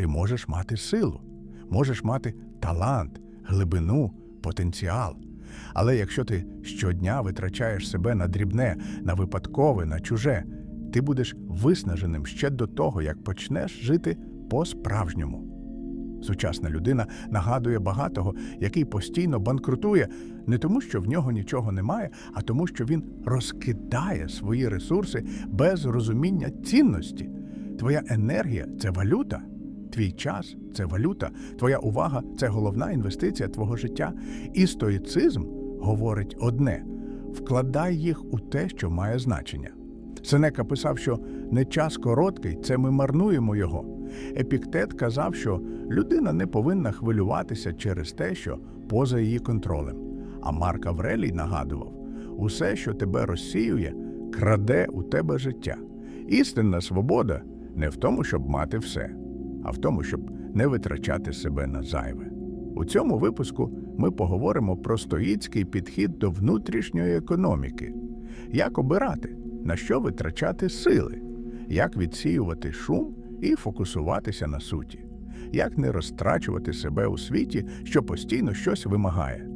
Ти можеш мати силу, можеш мати талант, глибину, потенціал. Але якщо ти щодня витрачаєш себе на дрібне, на випадкове, на чуже, ти будеш виснаженим ще до того, як почнеш жити по-справжньому. Сучасна людина нагадує багатого, який постійно банкрутує не тому, що в нього нічого немає, а тому, що він розкидає свої ресурси без розуміння цінності. Твоя енергія це валюта, твій час це валюта, твоя увага це головна інвестиція твого життя. І стоїцизм говорить одне: вкладай їх у те, що має значення. Сенека писав, що не час короткий, це ми марнуємо його. Епіктет казав, що людина не повинна хвилюватися через те, що поза її контролем. А Марк Аврелій нагадував: усе, що тебе розсіює, краде у тебе життя. Істинна свобода не в тому, щоб мати все, а в тому, щоб не витрачати себе на зайве. У цьому випуску ми поговоримо про стоїцький підхід до внутрішньої економіки, як обирати, на що витрачати сили, як відсіювати шум і фокусуватися на суті, як не розтрачувати себе у світі, що постійно щось вимагає.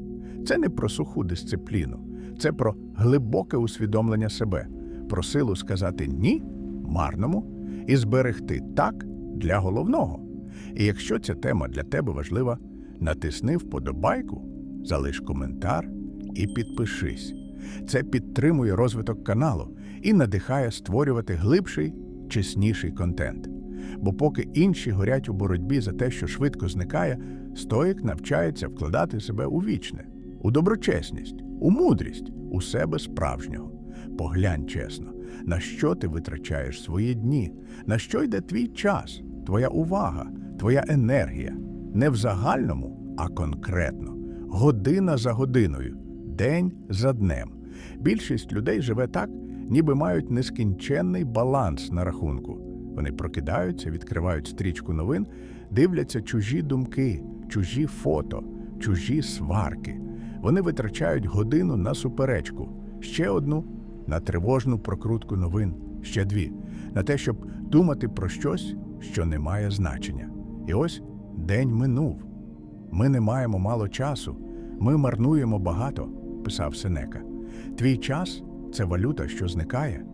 Це не про суху дисципліну, це про глибоке усвідомлення себе, про силу сказати ні марному і зберегти так для головного. І якщо ця тема для тебе важлива, натисни вподобайку, залиш коментар і підпишись. Це підтримує розвиток каналу і надихає створювати глибший, чесніший контент. Бо поки інші горять у боротьбі за те, що швидко зникає, стоїк навчається вкладати себе у вічне, у доброчесність, у мудрість, у себе справжнього. Поглянь чесно, на що ти витрачаєш свої дні, на що йде твій час, твоя увага, твоя енергія. Не в загальному, а конкретно, година за годиною, день за днем. Більшість людей живе так, ніби мають нескінченний баланс на рахунку. Вони прокидаються, відкривають стрічку новин, дивляться чужі думки, чужі фото, чужі сварки. Вони витрачають годину на суперечку, ще одну на тривожну прокрутку новин, ще дві, на те, щоб думати про щось, що не має значення. І ось день минув. Ми не маємо мало часу, ми марнуємо багато, писав Сенека. Твій час це валюта, що зникає.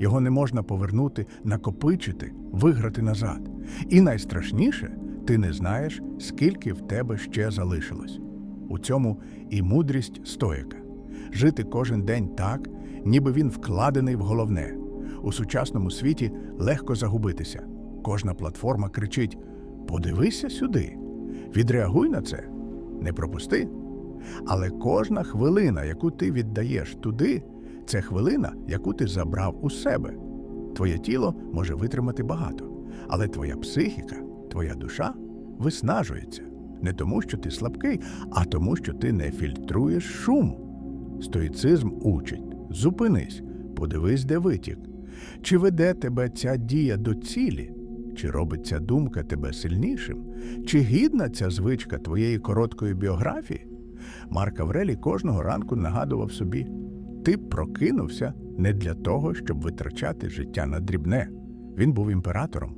Його не можна повернути, накопичити, виграти назад. І найстрашніше, ти не знаєш, скільки в тебе ще залишилось. У цьому і мудрість стоїка. Жити кожен день так, ніби він вкладений в головне. У сучасному світі легко загубитися. Кожна платформа кричить: подивися сюди, відреагуй на це, не пропусти. Але кожна хвилина, яку ти віддаєш туди, це хвилина, яку ти забрав у себе. Твоє тіло може витримати багато, але твоя психіка, твоя душа виснажується не тому, що ти слабкий, а тому, що ти не фільтруєш шум. Стоїцизм учить зупинись, подивись, де витік. Чи веде тебе ця дія до цілі? Чи робить ця думка тебе сильнішим? Чи гідна ця звичка твоєї короткої біографії? Марк Аврелій кожного ранку нагадував собі: ти прокинувся не для того, щоб витрачати життя на дрібне. Він був імператором,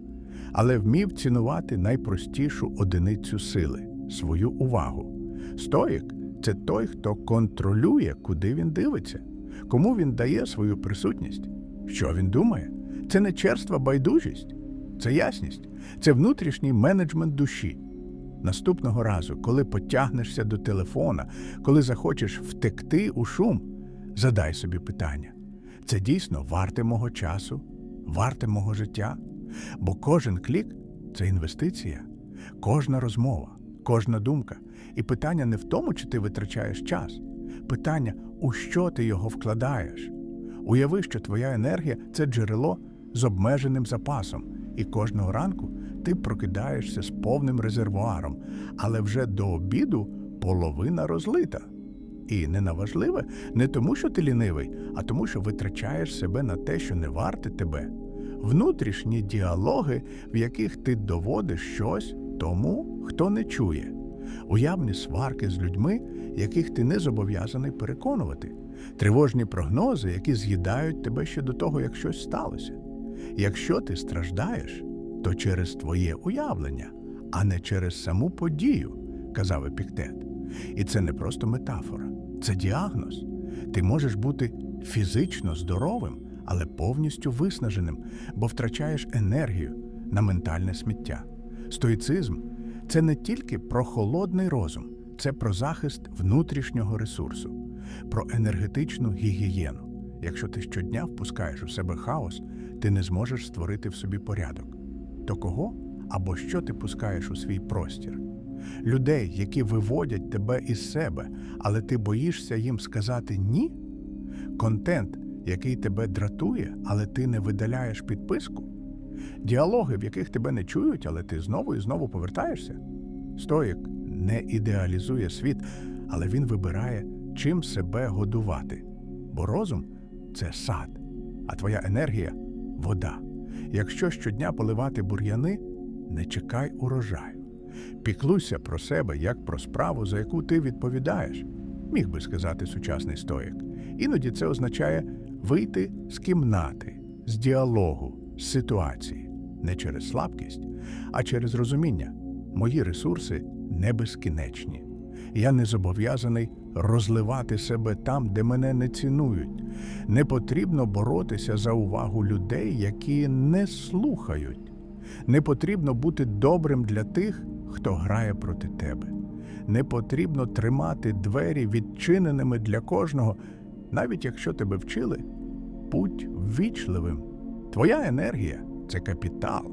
але вмів цінувати найпростішу одиницю сили свою увагу. Стоїк це той, хто контролює, куди він дивиться, кому він дає свою присутність, що він думає. Це не черства байдужість, це ясність, це внутрішній менеджмент душі. Наступного разу, коли потягнешся до телефона, коли захочеш втекти у шум, задай собі питання: це дійсно варте мого часу, варте мого життя? Бо кожен клік це інвестиція, кожна розмова, кожна думка. І питання не в тому, чи ти витрачаєш час. Питання, у що ти його вкладаєш. Уяви, що твоя енергія це джерело з обмеженим запасом, і кожного ранку ти прокидаєшся з повним резервуаром, але вже до обіду половина розлита. І ненаважливе не тому, що ти лінивий, а тому, що витрачаєш себе на те, що не варте тебе. Внутрішні діалоги, в яких ти доводиш щось тому, хто не чує. Уявні сварки з людьми, яких ти не зобов'язаний переконувати, тривожні прогнози, які з'їдають тебе ще до того, як щось сталося. Якщо ти страждаєш, то через твоє уявлення, а не через саму подію, казав Епіктет. І це не просто метафора, це діагноз. Ти можеш бути фізично здоровим, але повністю виснаженим, бо втрачаєш енергію на ментальне сміття. Стоїцизм це не тільки про холодний розум, це про захист внутрішнього ресурсу, про енергетичну гігієну. Якщо ти щодня впускаєш у себе хаос, ти не зможеш створити в собі порядок. То кого або що ти пускаєш у свій простір? Людей, які виводять тебе із себе, але ти боїшся їм сказати ні? Контент, який тебе дратує, але ти не видаляєш підписку? Діалоги, в яких тебе не чують, але ти знову і знову повертаєшся? Стоїк не ідеалізує світ, але він вибирає, чим себе годувати. Бо розум це сад, а твоя енергія вода. Якщо щодня поливати бур'яни, не чекай урожаю. Піклуйся про себе як про справу, за яку ти відповідаєш, міг би сказати сучасний стоїк. Іноді це означає вийти з кімнати, з діалогу, ситуації, не через слабкість, а через розуміння. Мої ресурси не безкінечні. Я не зобов'язаний розливати себе там, де мене не цінують. Не потрібно боротися за увагу людей, які не слухають. Не потрібно бути добрим для тих, хто грає проти тебе. Не потрібно тримати двері відчиненими для кожного, навіть якщо тебе вчили, будь ввічливим. Твоя енергія це капітал,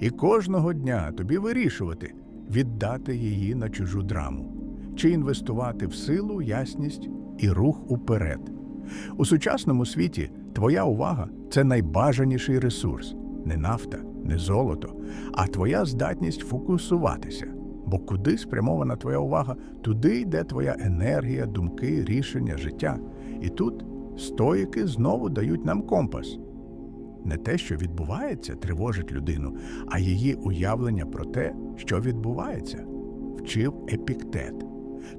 і кожного дня тобі вирішувати, віддати її на чужу драму, чи інвестувати в силу, ясність і рух уперед. У сучасному світі твоя увага це найбажаніший ресурс, не нафта, не золото, а твоя здатність фокусуватися. Бо куди спрямована твоя увага, туди йде твоя енергія, думки, рішення, життя. І тут стоїки знову дають нам компас. Не те, що відбувається, тривожить людину, а її уявлення про те, що відбувається, вчив епіктет.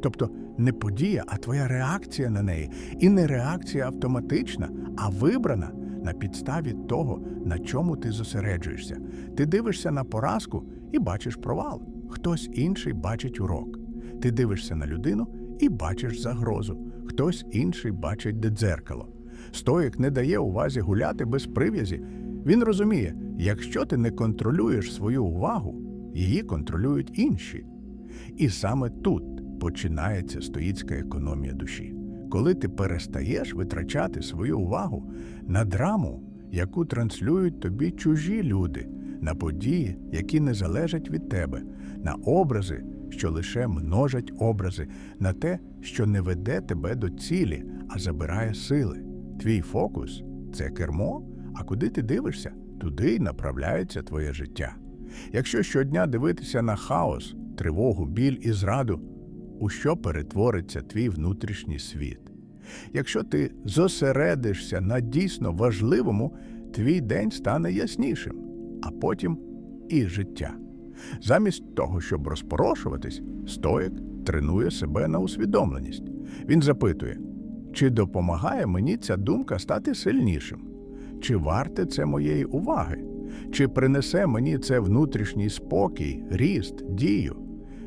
Тобто не подія, а твоя реакція на неї. І не реакція автоматична, а вибрана на підставі того, на чому ти зосереджуєшся. Ти дивишся на поразку і бачиш провал. Хтось інший бачить урок. Ти дивишся на людину і бачиш загрозу. Хтось інший бачить де дзеркало. Стоїк не дає увазі гуляти без прив'язі. Він розуміє, якщо ти не контролюєш свою увагу, її контролюють інші. І саме тут починається стоїцька економія душі. Коли ти перестаєш витрачати свою увагу на драму, яку транслюють тобі чужі люди, на події, які не залежать від тебе, на образи, що лише множать образи, на те, що не веде тебе до цілі, а забирає сили. Твій фокус це кермо, а куди ти дивишся, туди й направляється твоє життя. Якщо щодня дивитися на хаос, тривогу, біль і зраду, у що перетвориться твій внутрішній світ? Якщо ти зосередишся на дійсно важливому, твій день стане яснішим, а потім і життя. Замість того, щоб розпорошуватись, стоїк тренує себе на усвідомленість. Він запитує, чи допомагає мені ця думка стати сильнішим? Чи варте це моєї уваги? Чи принесе мені це внутрішній спокій, ріст, дію?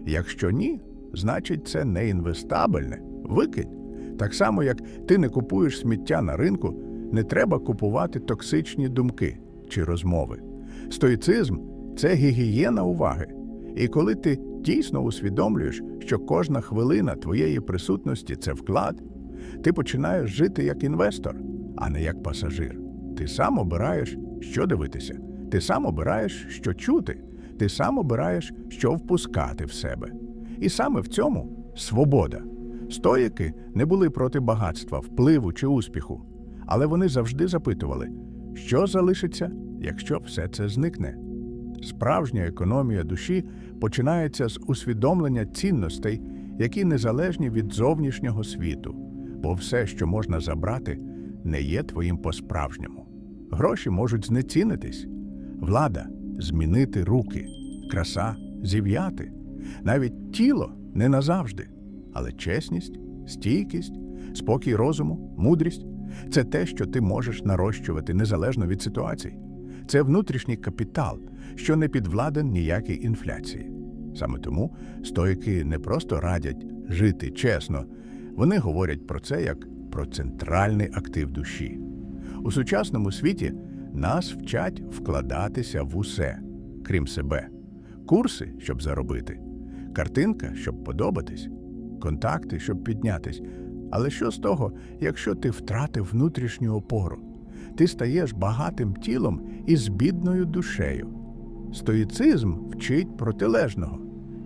Якщо ні, значить це не інвестабельне. Викинь. Так само, як ти не купуєш сміття на ринку, не треба купувати токсичні думки чи розмови. Стоїцизм це гігієна уваги. І коли ти дійсно усвідомлюєш, що кожна хвилина твоєї присутності це вклад, ти починаєш жити як інвестор, а не як пасажир. Ти сам обираєш, що дивитися, ти сам обираєш, що чути, ти сам обираєш, що впускати в себе. І саме в цьому свобода. Стоїки не були проти багатства, впливу чи успіху, але вони завжди запитували, що залишиться, якщо все це зникне. Справжня економія душі починається з усвідомлення цінностей, які незалежні від зовнішнього світу, бо все, що можна забрати, не є твоїм по-справжньому. Гроші можуть знецінитись, влада змінити руки, краса зів'яти, навіть тіло не назавжди, але чесність, стійкість, спокій розуму, мудрість це те, що ти можеш нарощувати незалежно від ситуацій. Це внутрішній капітал, що не підвладен ніякій інфляції. Саме тому стоїки не просто радять жити чесно, вони говорять про це як про центральний актив душі. У сучасному світі нас вчать вкладатися в усе, крім себе. Курси, щоб заробити, картинка, щоб подобатись, контакти, щоб піднятись. Але що з того, якщо ти втратив внутрішню опору? Ти стаєш багатим тілом і з бідною душею. Стоїцизм вчить протилежного.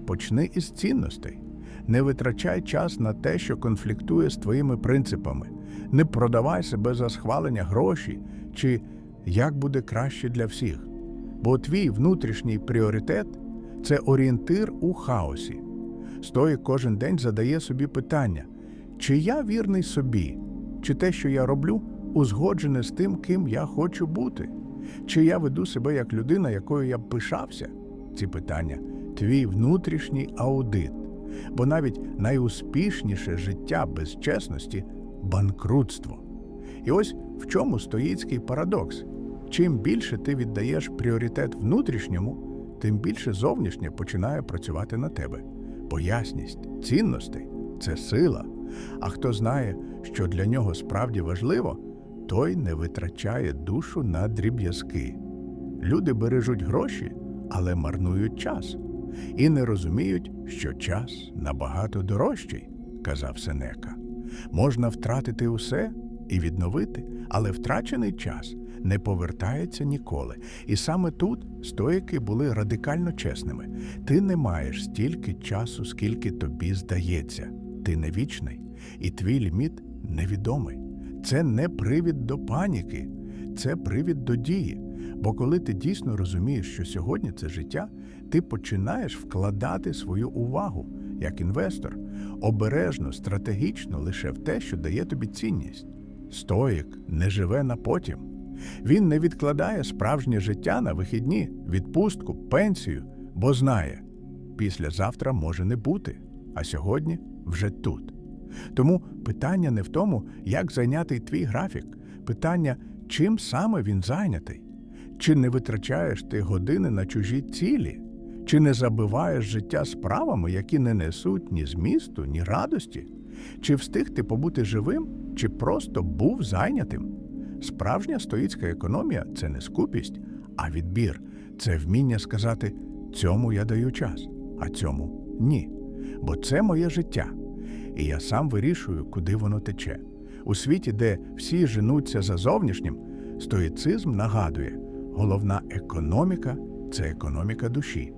Почни із цінностей. Не витрачай час на те, що конфліктує з твоїми принципами. Не продавай себе за схвалення гроші чи як буде краще для всіх. Бо твій внутрішній пріоритет це орієнтир у хаосі. Стоїк кожен день задає собі питання: чи я вірний собі, чи те, що я роблю, узгоджене з тим, ким я хочу бути, чи я веду себе як людина, якою я б пишався? Ці питання твій внутрішній аудит. Бо навіть найуспішніше життя без чесності банкрутство. І ось в чому стоїцький парадокс. Чим більше ти віддаєш пріоритет внутрішньому, тим більше зовнішнє починає працювати на тебе. Бо ясність цінностей це сила. А хто знає, що для нього справді важливо, той не витрачає душу на дріб'язки. Люди бережуть гроші, але марнують час і не розуміють, що час набагато дорожчий, казав Сенека. Можна втратити усе і відновити, але втрачений час не повертається ніколи. І саме тут стоїки були радикально чесними. Ти не маєш стільки часу, скільки тобі здається. Ти не вічний, і твій ліміт невідомий. Це не привід до паніки, це привід до дії. Бо коли ти дійсно розумієш, що сьогодні це життя, ти починаєш вкладати свою увагу як інвестор, обережно, стратегічно лише в те, що дає тобі цінність. Стоїк не живе на потім. Він не відкладає справжнє життя на вихідні, відпустку, пенсію, бо знає, післязавтра може не бути, а сьогодні вже тут. Тому питання не в тому, як зайнятий твій графік, питання, чим саме він зайнятий. Чи не витрачаєш ти години на чужі цілі? Чи не забиваєш життя справами, які не несуть ні змісту, ні радості? Чи встиг ти побути живим, чи просто був зайнятим? Справжня стоїцька економія це не скупість, а відбір. Це вміння сказати цьому я даю час, а цьому ні. Бо це моє життя, і я сам вирішую, куди воно тече. У світі, де всі женуться за зовнішнім, стоїцизм нагадує, головна економіка це економіка душі.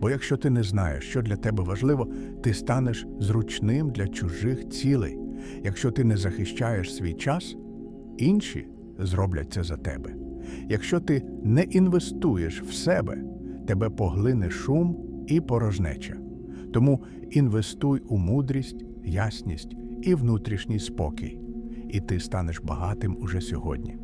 Бо якщо ти не знаєш, що для тебе важливо, ти станеш зручним для чужих цілей. Якщо ти не захищаєш свій час, інші зроблять це за тебе. Якщо ти не інвестуєш в себе, тебе поглине шум і порожнеча. Тому інвестуй у мудрість, ясність і внутрішній спокій, і ти станеш багатим уже сьогодні.